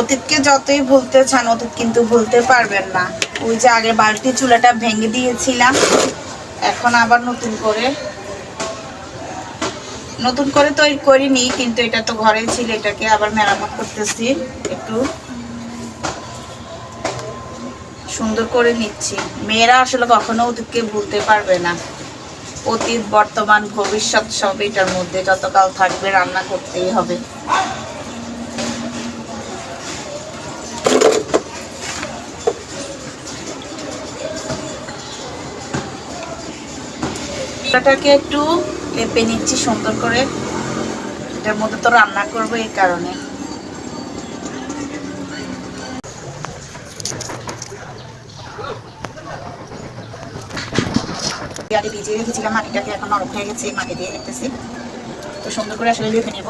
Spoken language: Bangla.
অতীতকে যতই ভুলতে চান, অতীত কিন্তু ভুলতে পারবেন না। ওই যে আগে বালতি চুলাটা ভেঙে দিয়েছিলাম, এখন আবার নতুন করে। নতুন করে তৈরি করিনি, কিন্তু এটা তো ঘরেই ছিল, এটাকে আবার মেরামত করতেছি, একটু সুন্দর করে নিচ্ছি। মেয়েরা আসলে কখনো অতীতকে ভুলতে পারবে না। অতীত, বর্তমান, ভবিষ্যৎ সব এটার মধ্যে যতকাল থাকবে রান্না করতেই হবে। এটাকে একটু লেপে নিচ্ছি সুন্দর করে। এটার মধ্যে তো রান্না করব এই কারণে। ভিজিয়ে রেখেছিলাম, মাটিটাকে এখন নরম হয়ে গেছে, মাটি দিয়ে রেখেছি তো সুন্দর করে আসলে লেপে নেব।